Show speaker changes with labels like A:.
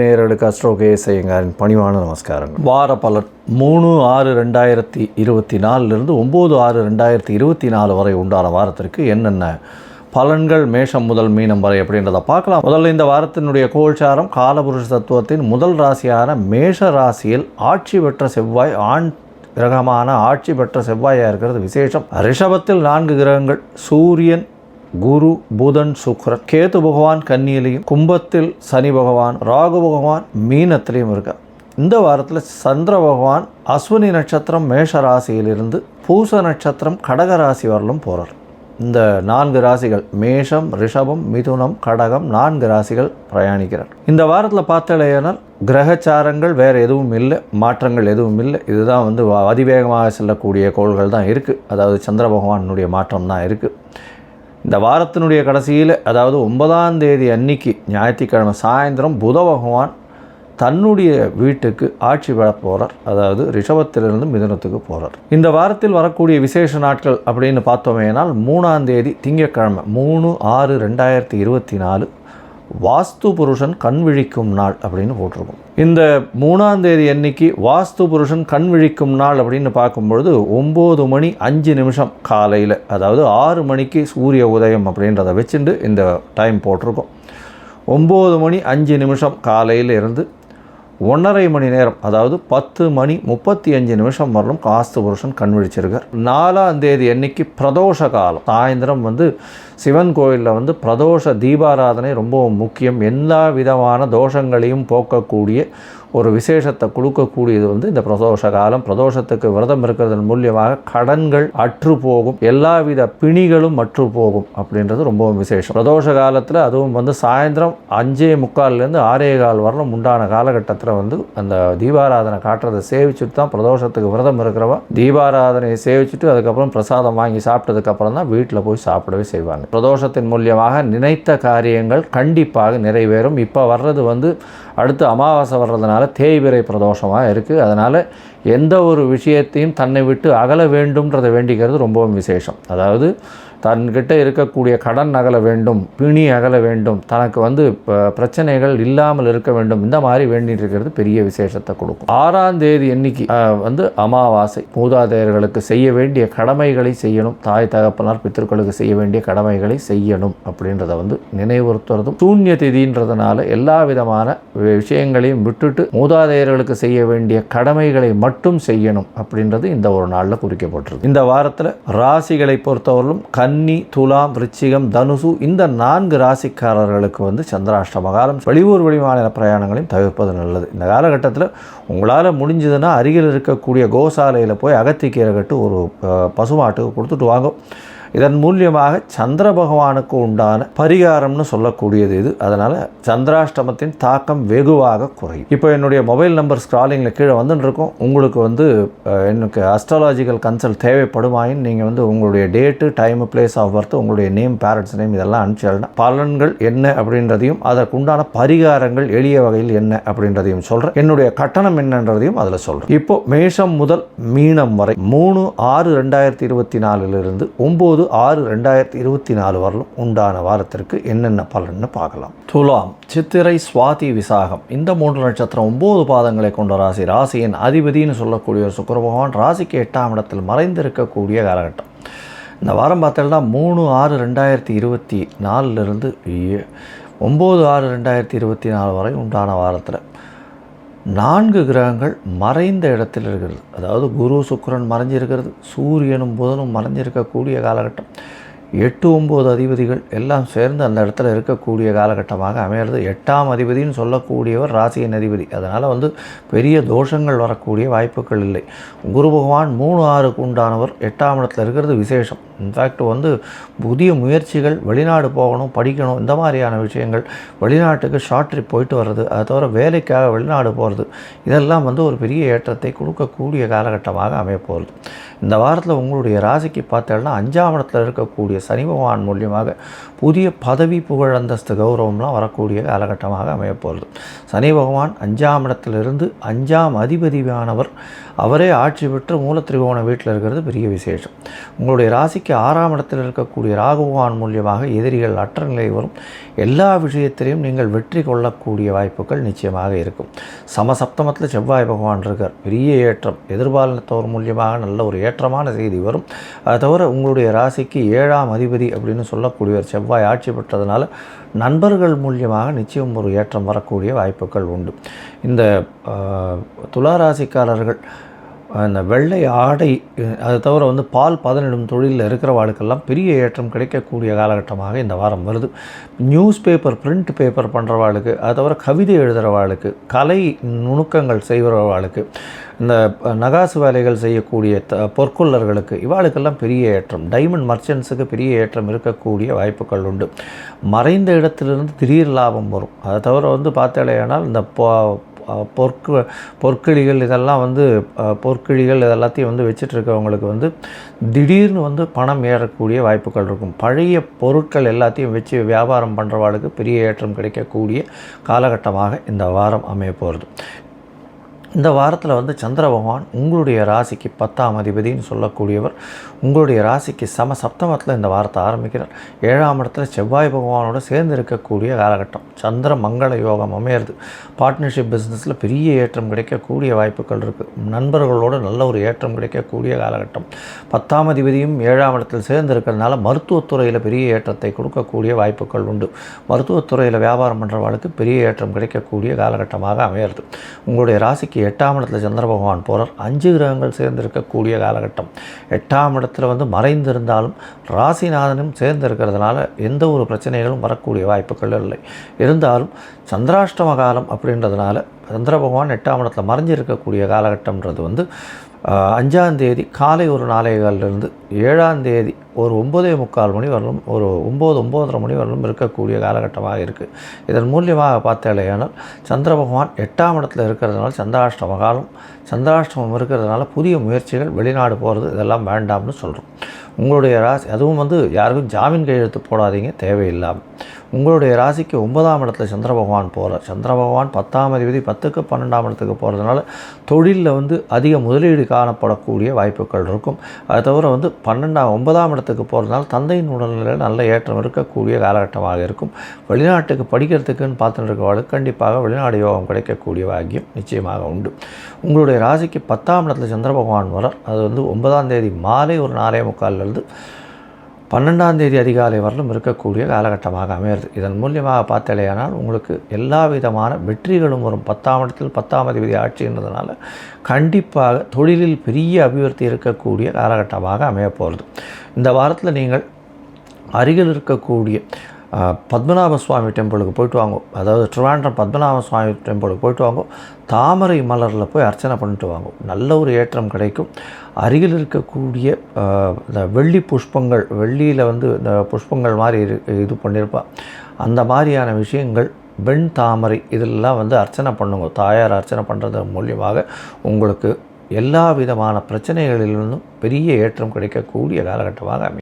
A: நேயர்களுக்கு அஸ்ட்ரோ கேஎஸ்ஐயங்காரின் பணிவான நமஸ்காரங்கள். வார பலன் மூணு ஆறு ரெண்டாயிரத்தி இருபத்தி நாலுலேருந்து ஒம்பது ஆறு ரெண்டாயிரத்தி இருபத்தி நாலு வரை உண்டான வாரத்திற்கு என்னென்ன பலன்கள் மேஷம் முதல் மீனம் வரை அப்படின்றத பார்க்கலாம். முதல்ல இந்த வாரத்தினுடைய கோல்சாரம் காலபுருஷ தத்துவத்தின் முதல் ராசியான மேஷ ராசியில் ஆட்சி பெற்ற செவ்வாய் ஆண் கிரகமான ஆட்சி பெற்ற செவ்வாயாக இருக்கிறது விசேஷம். ரிஷபத்தில் நான்கு கிரகங்கள் சூரியன் குரு புதன் சுக்ரன் கேது பகவான் கன்னியிலையும் கும்பத்தில் சனி பகவான் ராகு பகவான் மீனத்திலையும் இருக்கார் இந்த வாரத்தில் சந்திர பகவான் அஸ்வினி நட்சத்திரம் மேஷ ராசியிலிருந்து பூச நட்சத்திரம் கடக ராசி வரலும் போகிறார் இந்த நான்கு ராசிகள் மேஷம் ரிஷபம் மிதுனம் கடகம் நான்கு ராசிகள் பிரயாணிக்கிறார். இந்த வாரத்தில் பார்த்தாலேனால் கிரகச்சாரங்கள் வேறு எதுவும் இல்லை மாற்றங்கள் எதுவும் இல்லை. இதுதான் வந்து அதிவேகமாக செல்லக்கூடிய கோள்கள் தான் இருக்குது அதாவது சந்திர பகவானுடைய மாற்றம் தான் இருக்குது இந்த வாரத்தினுடைய கடைசியில் அதாவது ஒன்பதாம் தேதி அன்னைக்கு ஞாயிற்றுக்கிழமை சாயந்தரம் புத பகவான் தன்னுடைய வீட்டுக்கு ஆட்சி பெற போகிறார் அதாவது ரிஷபத்திலிருந்து மிதனத்துக்கு போகிறார் இந்த வாரத்தில் வரக்கூடிய விசேஷ நாட்கள் அப்படின்னு பார்த்தோமேனால் மூணாம் தேதி திங்கக்கிழமை மூணு ஆறு ரெண்டாயிரத்தி இருபத்தி நாலு வாஸ்து புருஷன் கண் விழிக்கும் நாள் அப்படின்னு போட்டிருக்கும். இந்த மூணாம் தேதி அன்னைக்கு வாஸ்து புருஷன் கண் விழிக்கும் நாள் அப்படின்னு பார்க்கும்பொழுது ஒம்பது மணி அஞ்சு நிமிஷம் காலையில் அதாவது ஆறு மணிக்கு சூரிய உதயம் அப்படின்றத வச்சுட்டு இந்த டைம் போட்டிருக்கோம். ஒம்பது மணி அஞ்சு நிமிஷம் காலையில் இருந்து ஒன்றரை மணி நேரம் அதாவது பத்து மணி முப்பத்தி அஞ்சு நிமிஷம் வரலும் காஸ்து புருஷன் கண் விழிச்சிருக்கார் நாலாம் தேதி அன்னைக்கு பிரதோஷ காலம். சாயந்தரம் வந்து சிவன் கோயிலில் வந்து பிரதோஷ தீபாராதனை ரொம்ப முக்கியம். எல்லா விதமான தோஷங்களையும் போக்கக்கூடிய ஒரு விசேஷத்தை கொடுக்கக்கூடியது வந்து இந்த பிரதோஷ காலம். பிரதோஷத்துக்கு விரதம் இருக்கிறதன் மூலியமாக கடன்கள் அற்று போகும். எல்லாவித பிணிகளும் அற்று போகும் அப்படின்றது ரொம்பவும் விசேஷம். பிரதோஷ காலத்தில் அதுவும் வந்து சாயந்தரம் அஞ்சே முக்கால்லேருந்து ஆறே கால் வரலும் உண்டான காலகட்டத்தில் வந்து அந்த தீபாராதனை காட்டுறதை சேவிச்சுட்டு தான் பிரதோஷத்துக்கு விரதம் இருக்கிறவ தீபாராதனையை சேவிச்சுட்டு அதுக்கப்புறம் பிரசாதம் வாங்கி சாப்பிட்டதுக்கப்புறம் தான் வீட்டில் போய் சாப்பிடவே செய்வாங்க. பிரதோஷத்தின் மூலியமாக நினைத்த காரியங்கள் கண்டிப்பாக நிறைவேறும். இப்போ வர்றது வந்து அடுத்து அமாவாசை வர்றதுனால தேய்பிறை பிரதோஷமாக இருக்குது அதனால் எந்த ஒரு விஷயத்தையும் தன்னை விட்டு அகல வேண்டும்ன்றதை வேண்டிக்கிறது ரொம்பவும் விசேஷம். அதாவது தன்கிட்ட இருக்கக்கூடிய கடன் அகல வேண்டும் பிணி அகல வேண்டும் தனக்கு வந்து ப- பிரச்சனைகள் இல்லாமல் இருக்க வேண்டும். இந்த மாதிரி வேண்டிட்டு இருக்கிறது பெரிய விசேஷத்தை கொடுக்கும். ஆறாம் தேதி எண்ணிக்கை வந்து அமாவாசை. மூதாதையர்களுக்கு செய்ய வேண்டிய கடமைகளை செய்யணும். தாய் தகப்பனார் பித்தர்களுக்கு செய்ய வேண்டிய கடமைகளை செய்யணும் அப்படின்றத வந்து நினைவுறுத்துறதும் சூன்ய திதின்றதுனால எல்லா விதமான விஷயங்களையும் விட்டுட்டு மூதாதையர்களுக்கு செய்ய வேண்டிய கடமைகளை மட்டும் செய்யணும் அப்படின்றது இந்த ஒரு நாளில் குறிக்கப்பட்டிருக்கு இந்த வாரத்தில் ராசிகளை பொறுத்தவரையிலும் கன்னி துலாம் ரிச்சிகம் தனுசு இந்த நான்கு ராசிக்காரர்களுக்கு வந்து சந்திராஷ்டம காலம் வெளியூர் வெளிமாநில பிரயாணங்களையும் தவிர்ப்பது நல்லது. இந்த காலகட்டத்தில் உங்களால் முடிஞ்சதுன்னா அருகில் இருக்கக்கூடிய கோசாலையில் போய் அகத்திக்கீரை கட்டு ஒரு பசுமாட்டுக்கு கொடுத்துட்டு வாங்க. இதன் மூலியமாக சந்திர பகவானுக்கு உண்டான பரிகாரம்னு சொல்லக்கூடியது இது. அதனால் சந்திராஷ்டமத்தின் தாக்கம் வெகுவாக குறையும். இப்போ என்னுடைய மொபைல் நம்பர் ஸ்க்ராலிங்கில் கீழே வந்துட்டு இருக்கும் உங்களுக்கு வந்து எனக்கு அஸ்ட்ராலாஜிக்கல் கன்சல்ட் தேவைப்படுமாயின் நீங்கள் வந்து உங்களுடைய date time place of birth உங்களுடைய நேம் பேரண்ட்ஸ் நேம் இதெல்லாம் அனுப்பிச்சிடலாம் பலன்கள் என்ன அப்படின்றதையும் அதற்குண்டான பரிகாரங்கள் எளிய வகையில் என்ன அப்படின்றதையும் சொல்கிறேன் என்னுடைய கட்டணம் என்னன்றதையும் அதில் சொல்கிறேன் இப்போ மேஷம் முதல் மீனம் வரை மூணு ஆறு ரெண்டாயிரத்தி இருபத்தி நாலுலேருந்து ஒம்பது ஆறு ரெண்டாயிரத்தி இருபத்தி நாலு வரலும் உண்டான வாரத்திற்கு என்னென்ன பலன்னு பார்க்கலாம். துலாம் சித்திரை சுவாதி விசாகம். இந்த மூன்று நட்சத்திரம் ஒம்பது பாதங்களை கொண்ட ராசி. ராசியின் அதிபதினு சொல்லக்கூடிய ஒரு சுக்கர பகவான் ராசிக்கு எட்டாம் இடத்தில் மறைந்திருக்கக்கூடிய காலகட்டம். இந்த வாரம் பார்த்தோம்னா மூணு ஆறு ரெண்டாயிரத்தி இருபத்தி நாலுலேருந்து ஒம்பது ஆறு ரெண்டாயிரத்தி இருபத்தி நாலு வரை உண்டான வாரத்தில் நான்கு கிரகங்கள் மறைந்த இடத்தில் இருக்கிறது. அதாவது குரு சுக்கரன் மறைஞ்சிருக்கிறது சூரியனும் புதனும் மறைஞ்சிருக்கக்கூடிய காலகட்டம். எட்டு ஒம்பது அதிபதிகள் எல்லாம் சேர்ந்து அந்த இடத்துல இருக்கக்கூடிய காலகட்டமாக அமையிறது. எட்டாம் அதிபதின்னு சொல்லக்கூடியவர் ராசியின் அதிபதி. அதனால் வந்து பெரிய தோஷங்கள் வரக்கூடிய வாய்ப்புகள் இல்லை. குரு பகவான் மூணு ஆறுக்கு உண்டானவர். எட்டாம் இடத்துல இருக்கிறது விசேஷம். இன்ஃபேக்ட் வந்து புதிய முயற்சிகள் வெளிநாடு போகணும் படிக்கணும் இந்த மாதிரியான விஷயங்கள் வெளிநாட்டுக்கு ஷார்ட் ட்ரிப் போயிட்டு வர்றது அதை தவிர வேலைக்காக வெளிநாடு போகிறது இதெல்லாம் வந்து ஒரு பெரிய ஏற்றத்தை கொடுக்கக்கூடிய காலகட்டமாக அமையப்போகிறது இந்த வாரத்தில் உங்களுடைய ராசிக்கு பார்த்தேன்னா அஞ்சாம் இடத்துல இருக்கக்கூடிய சனி பகவான் மூலியமாக புதிய பதவி புகழ் அந்தஸ்து கௌரவம்லாம் வரக்கூடிய காலகட்டமாக அமையப்போகிறது சனி பகவான் அஞ்சாம் இடத்திலிருந்து அஞ்சாம் அதிபதியானவர் அவரே ஆட்சி பெற்று மூலத்திரிகோண வீட்டில் இருக்கிறது பெரிய விசேஷம். உங்களுடைய ராசிக்கு ஆறாம் இடத்தில் இருக்கக்கூடிய ராகுவான் மூலியமாக எதிரிகள் அற்ற நிலை வரும். எல்லா விஷயத்திலையும் நீங்கள் வெற்றி கொள்ளக்கூடிய வாய்ப்புகள் நிச்சயமாக இருக்கும். சமசப்தமத்தில் செவ்வாய் பகவான் இருக்கார். பெரிய ஏற்றம். எதிர்பாலனத்தவர் மூலியமாக நல்ல ஒரு ஏற்றமான செய்தி வரும். அதை தவிர உங்களுடைய ராசிக்கு ஏழாம் அதிபதி அப்படின்னு சொல்லக்கூடியவர் செவ்வாய் ஆட்சி பெற்றதுனால நண்பர்கள் மூலியமாக நிச்சயம் ஒரு ஏற்றம் வரக்கூடிய வாய்ப்புகள் உண்டு. இந்த துளாராசிக்காரர்கள் அந்த வெள்ளை ஆடை அதை தவிர வந்து பால் பதனிடும் தொழிலில் இருக்கிறவாளுக்கெல்லாம் பெரிய ஏற்றம் கிடைக்கக்கூடிய காலகட்டமாக இந்த வாரம் வருது. நியூஸ் பேப்பர் பிரிண்ட் பேப்பர் பண்ணுறவாளுக்கு அதை தவிர கவிதை எழுதுகிறவாளுக்கு கலை நுணுக்கங்கள் செய்கிறவாளுக்கு இந்த நகாசு வேலைகள் செய்யக்கூடிய த பொற்கொள்ளர்களுக்கு இவாளுக்கெல்லாம் பெரிய ஏற்றம். டைமண்ட் மர்ச்சன்ஸுக்கு பெரிய ஏற்றம் இருக்கக்கூடிய வாய்ப்புகள் உண்டு. மறைந்த இடத்திலிருந்து திடீர் லாபம் வரும். அதை தவிர வந்து பார்த்தாலேயானால் இந்த பொற்கு பொற்கிழிகள் இதெல்லாம் வந்து பொற்கிழிகள் இதெல்லாத்தையும் வந்து வச்சிட்ருக்கவங்களுக்கு வந்து திடீர்னு வந்து பணம் ஏறக்கூடிய வாய்ப்புகள் இருக்கும். பழைய பொருட்கள் எல்லாத்தையும் வச்சு வியாபாரம் பண்ணுறவாளுக்கு பெரிய ஏற்றம் கிடைக்கக்கூடிய காலகட்டமாக இந்த வாரம் அமைய போகிறது இந்த வாரத்தில் வந்து சந்திர பகவான் உங்களுடைய ராசிக்கு பத்தாம் அதிபதினு சொல்லக்கூடியவர் உங்களுடைய ராசிக்கு சம சப்தமத்தில் இந்த வாரத்தை ஆரம்பிக்கிறார். ஏழாம் இடத்துல செவ்வாய் பகவானோடு சேர்ந்து இருக்கக்கூடிய காலகட்டம். சந்திர மங்கள யோகம் அமையிறது. பார்ட்னர்ஷிப் பிஸ்னஸில் பெரிய ஏற்றம் கிடைக்கக்கூடிய வாய்ப்புகள் இருக்குது நண்பர்களோடு நல்ல ஒரு ஏற்றம் கிடைக்கக்கூடிய காலகட்டம். பத்தாம் அதிபதியும் ஏழாம் இடத்தில் சேர்ந்து இருக்கிறதுனால மருத்துவத்துறையில் பெரிய ஏற்றத்தை கொடுக்கக்கூடிய வாய்ப்புகள் உண்டு. மருத்துவத்துறையில் வியாபாரம் பண்ணுறவர்களுக்கு பெரிய ஏற்றம் கிடைக்கக்கூடிய காலகட்டமாக அமையிறது. உங்களுடைய ராசிக்கு எட்டாம் இடத்துல சந்திர பகவான் போகிறார் அஞ்சு கிரகங்கள் சேர்ந்து இருக்கக்கூடிய காலகட்டம். எட்டாம் இடத்துல வந்து மறைந்திருந்தாலும் ராசிநாதனும் சேர்ந்து இருக்கிறதுனால எந்த ஒரு பிரச்சனைகளும் வரக்கூடிய வாய்ப்புகள் இல்லை. இருந்தாலும் சந்திராஷ்டம காலம் அப்படின்றதுனால சந்திர பகவான் எட்டாம் இடத்துல மறைஞ்சிருக்கக்கூடிய காலகட்டம்ன்றது வந்து அஞ்சாந்தேதி காலை ஒரு நாளைகளிலிருந்து ஏழாந்தேதி ஒரு ஒம்பதே முக்கால் மணி வரலும் ஒரு ஒம்பது ஒம்போதரை மணி வரலும் இருக்கக்கூடிய காலகட்டமாக இருக்குது இதன் மூலியமாக பார்த்தாலேயானால் சந்திர பகவான் எட்டாம் இடத்துல இருக்கிறதுனால சந்திராஷ்டம காலம் சந்திராஷ்டமம் இருக்கிறதுனால புதிய முயற்சிகள் வெளிநாடு போகிறது இதெல்லாம் வேண்டாம்னு சொல்கிறோம் உங்களுடைய ராசி அதுவும் வந்து யாருக்கும் ஜாமீன் கையெழுத்து போடாதீங்க தேவையில்லாமல் உங்களுடைய ராசிக்கு ஒன்பதாம் இடத்துல சந்திர பகவான் போகிறார் சந்திர பகவான் பத்தாம் அதிபதி பத்துக்கு பன்னெண்டாம் இடத்துக்கு போகிறதுனால தொழிலில் வந்து அதிக முதலீடு காணப்படக்கூடிய வாய்ப்புகள் இருக்கும். அதை தவிர வந்து பன்னெண்டாம் ஒன்பதாம் இடத்துக்கு போகிறதுனால தந்தையின் உடல்நிலையில் நல்ல ஏற்றம் இருக்கக்கூடிய காலகட்டமாக இருக்கும். வெளிநாட்டுக்கு படிக்கிறதுக்குன்னு பார்த்துட்டு இருக்கவர்களுக்கு கண்டிப்பாக வெளிநாடு யோகம் கிடைக்கக்கூடிய பாக்கியம் நிச்சயமாக உண்டு. உங்களுடைய ராசிக்கு பத்தாம் இடத்துல சந்திர பகவான் வரார். அது வந்து ஒன்பதாம் தேதி மாலை ஒரு நாலே முக்கால்லேருந்து பன்னெண்டாம் தேதி அதிகாலை வரலும் இருக்கக்கூடிய காலகட்டமாக அமையிறது இதன் மூலியமாக பார்த்தலையானால் உங்களுக்கு எல்லா விதமான வெற்றிகளும் வரும். பத்தாம் இடத்தில் பத்தாம் அதிபதி ஆட்சின்றதுனால கண்டிப்பாக தொழிலில் பெரிய அபிவிருத்தி இருக்கக்கூடிய காலகட்டமாக அமையப்போகிறது இந்த வாரத்தில் நீங்கள் அருகில் இருக்கக்கூடிய பத்மநாப சுவாமி டெம்பிளுக்கு போயிட்டு வாங்க. அதாவது ட்ரிவாண்டம் பத்மநாப சுவாமி டெம்பிளுக்கு போயிட்டு வாங்க. தாமரை மலரில் போய் அர்ச்சனை பண்ணிட்டு வாங்க. நல்ல ஒரு ஏற்றம் கிடைக்கும். அருகில் இருக்கக்கூடிய இந்த வெள்ளி புஷ்பங்கள் வெள்ளியில் வந்து இந்த புஷ்பங்கள் மாதிரி இது பண்ணியிருப்பா அந்த மாதிரியான விஷயங்கள் வெண் தாமரை இதெல்லாம் வந்து அர்ச்சனை பண்ணுங்க. தாயார் அர்ச்சனை பண்ணுறது மூலியமாக உங்களுக்கு எல்லா விதமான பிரச்சனைகளிலிருந்தும் பெரிய ஏற்றம் கிடைக்கக்கூடிய காலகட்டமாக அமையும்.